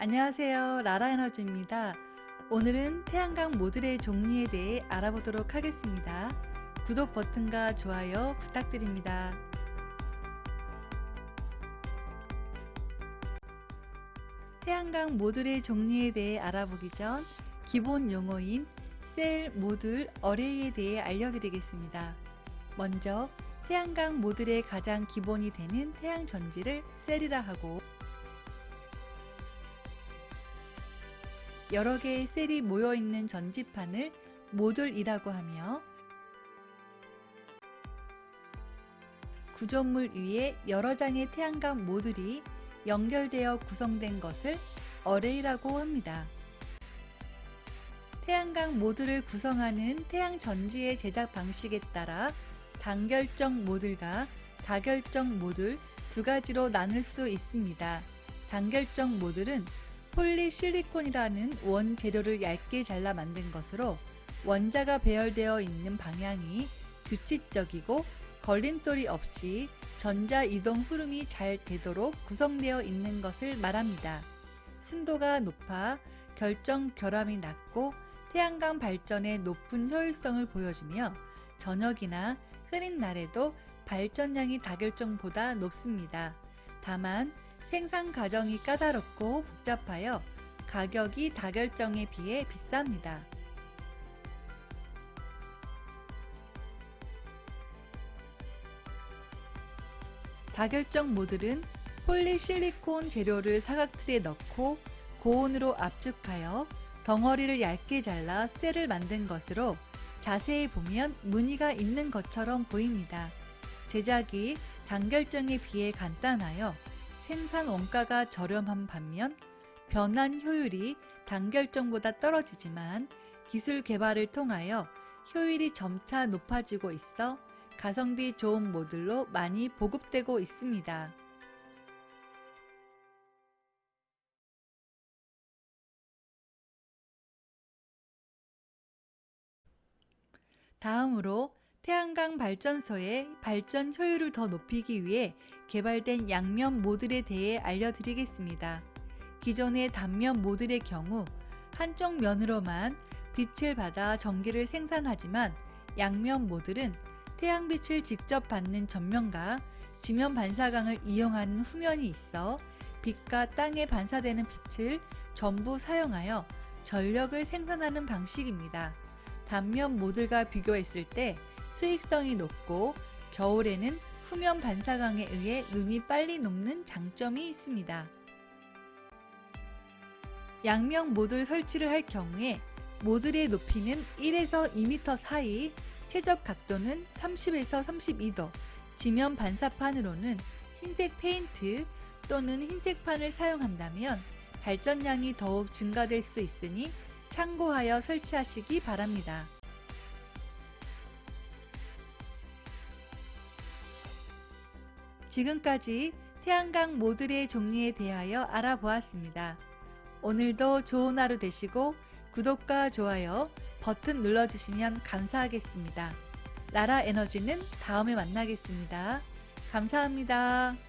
안녕하세요. 라라에너지입니다. 오늘은 태양광 모듈의 종류에 대해 알아보도록 하겠습니다. 구독 버튼과 좋아요 부탁드립니다. 태양광 모듈의 종류에 대해 알아보기 전 기본 용어인 셀, 모듈, 어레이에 대해 알려드리겠습니다. 먼저 태양광 모듈의 가장 기본이 되는 태양 전지를 셀이라 하고 여러 개의 셀이 모여 있는 전지판을 모듈이라고 하며 구조물 위에 여러 장의 태양광 모듈이 연결되어 구성된 것을 어레이라고 합니다. 태양광 모듈을 구성하는 태양 전지의 제작 방식에 따라 단결정 모듈과 다결정 모듈 두 가지로 나눌 수 있습니다. 단결정 모듈은 폴리실리콘이라는 원 재료를 얇게 잘라 만든 것으로 원자가 배열되어 있는 방향이 규칙적이고 걸림돌이 없이 전자 이동 흐름이 잘 되도록 구성되어 있는 것을 말합니다. 순도가 높아 결정 결함이 낮고 태양광 발전의 높은 효율성을 보여주며 저녁이나 흐린 날에도 발전량이 다결정보다 높습니다. 다만 생산 과정이 까다롭고 복잡하여 가격이 다결정에 비해 비쌉니다. 다결정 모듈은 폴리실리콘 재료를 사각틀에 넣고 고온으로 압축하여 덩어리를 얇게 잘라 셀을 만든 것으로 자세히 보면 무늬가 있는 것처럼 보입니다. 제작이 단결정에 비해 간단하여 생산 원가가 저렴한 반면 변환 효율이 단결정보다 떨어지지만 기술 개발을 통하여 효율이 점차 높아지고 있어 가성비 좋은 모듈로 많이 보급되고 있습니다. 다음으로 태양광 발전소의 발전 효율을 더 높이기 위해 개발된 양면 모듈에 대해 알려드리겠습니다. 기존의 단면 모듈의 경우 한쪽 면으로만 빛을 받아 전기를 생산하지만 양면 모듈은 태양빛을 직접 받는 전면과 지면 반사광을 이용하는 후면이 있어 빛과 땅에 반사되는 빛을 전부 사용하여 전력을 생산하는 방식입니다. 단면 모듈과 비교했을 때 수익성이 높고 겨울에는 후면 반사광에 의해 눈이 빨리 녹는 장점이 있습니다. 양면 모듈 설치를 할 경우에 모듈의 높이는 1에서 2m 사이, 최적 각도는 30에서 32도, 지면 반사판으로는 흰색 페인트 또는 흰색판을 사용한다면 발전량이 더욱 증가될 수 있으니 참고하여 설치하시기 바랍니다. 지금까지 태양광 모듈의 종류에 대하여 알아보았습니다. 오늘도 좋은 하루 되시고 구독과 좋아요 버튼 눌러주시면 감사하겠습니다. 라라 에너지는 다음에 만나겠습니다. 감사합니다.